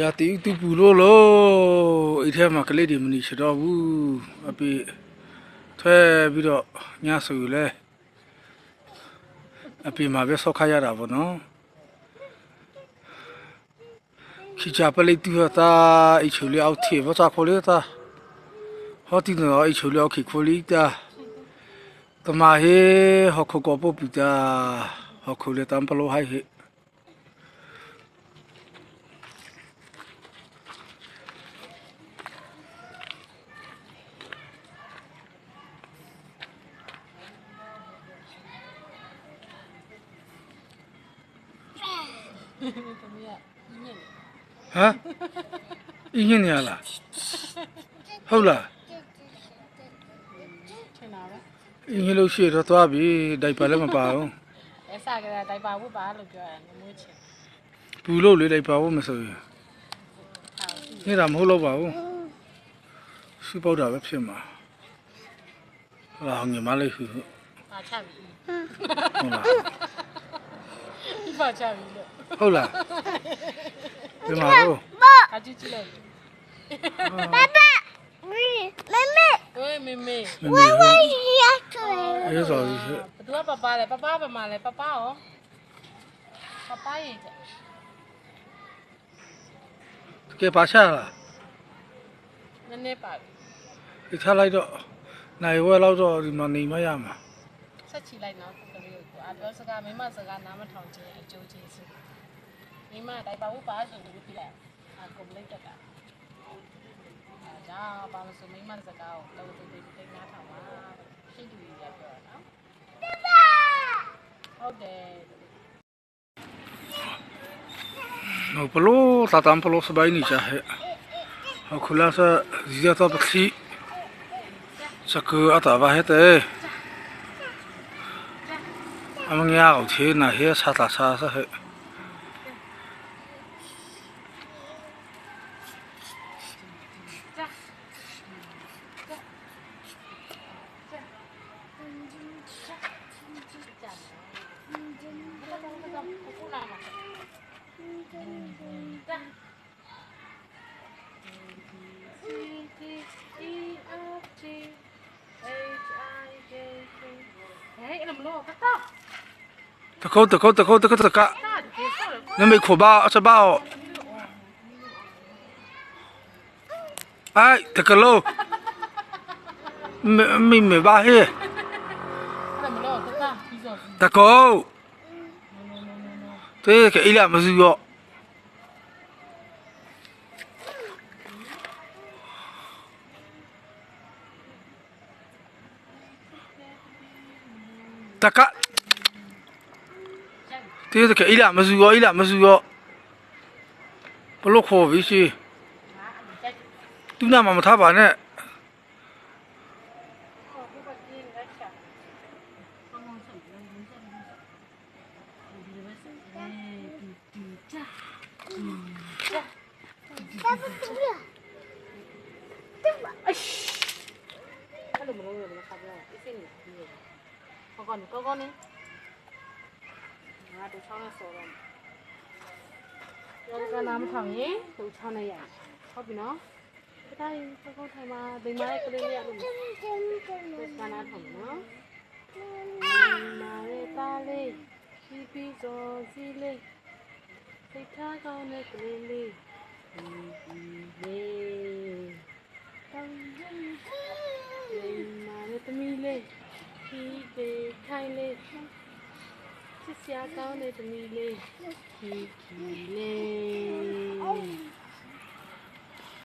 ရာတီတူပူလို့လို့အဲ့ထဲမှာကလေးတွေမနေချတော့ဘူးအပိထွဲပြီးတော့ညဆိုရလဲအပိမှာပဲဆောက်ခရရတာပေါ့နော်ခိချပလေးတူတာအချူလေးအောက်ထေဘာသာခိုလေးတာဟောတီနော်အချူလေးအောက်ခိခိုလေးတာတမဟေဟောခကောပပူတာဟောခိုလေးတမ်ပလိုဟိုင်ဟေ သမီးကညစ်နေဟမ်အင်းင်းနေရလားဟုတ်လားထင်တာပဲအင်းင်းလို့ရှိတော့သွားပြီဒိုက်ပါလည်းမပါဘူးအဲစကြတဲ့တိုင်ပါဝတ်ပါလို့ပြောရတယ်မမွေးချင်ဘူးလို့လေဒိုက်ပါဘူးမဆိုရင်ဟာရှိနေတာမဟုတ်တော့ပါဘူးရှိပေါက်တာပဲဖြစ်မှာဟလာငယ်မလေးဟူဟုတ်ပါချပြီလားဒီ ပါချပြီလို့ ဟုတ်လားဒီမှာတော့ အကြည့်ကြည့်လိုက် 爸爸，妹妹妹， ဟိုမေမေ မမေ 我要追。 အဲဆိုရင် ဘသူကပပလဲပပပမလဲပပရောပပရဲ့ ကဲပါချလား နည်းနည်းပါ ဒီထားလိုက်တော့နိုင်ဝဲလောက်တော့ဒီမှာနေမရမှာ ဆက်ချီလိုက်နော်ကလေးကို အပြောစကားမိမစကားနားမထောင်ခြင်းအကျိုးကျေးဇူးမိမတိုင်ပါဝတ်ပါဆိုလို့ပြလိုက်အကွန်ပလီတ်တက်တာအဲဒါဘာလို့ဆိုမိမစကားကိုတော်တော်လေးသိနားထောင်ပါရှိတူရပြောတာနော်ဟုတ်တယ်နော်ဘလို့သာတမ်ဘလို့စပိုင်းနေချာဟဲ့အခုလာစဇီယတော့ပခိစကူအတာဘာဟဲ့ တဲ့အမငါ့ကိုသေးနာဟဲဆာတာဆာဆဟဲ့ဟဲ့အဲ့မ လို့တတ်တကောတကောတကောတကောတကတာဒီဆောရနမေခိုဘာအစဘာအိုင်တကလောမမမဘာဟဲအဲ့မလို့တတ်ပြီးဆိုတကောတေးကအီလာမစုရောတကတေးကအီလာမစုရောအီလာမစုရောဘလို့ခေါ်ပြီ thế thì cái là mà dựa ý là mà dựa bà lúc hồ với chị tôi nào mà mà thả bà nè ငါတို့ချောင်းနဲ့ဆော်တော့ရောကနာမထောင်ရင်တို့ချောင်းနဲ့ရဟုတ်ပြီနော်ဒီတိုင်းသကောထိုင်မှာဒီမှာကလေးလေးရလို့ကနာထောင်နော်မာရတာလေးဒီပြီးစောစီလေးစိတ်ထားကောင်းတဲ့ကလေးလေးဒီဒီလေးတောင်းရင်လေမာရသမီးလေးဒီဒီထိုင်လေး ချစ်စရာကောင်းတဲ့သမီးလေးခီးခီလေး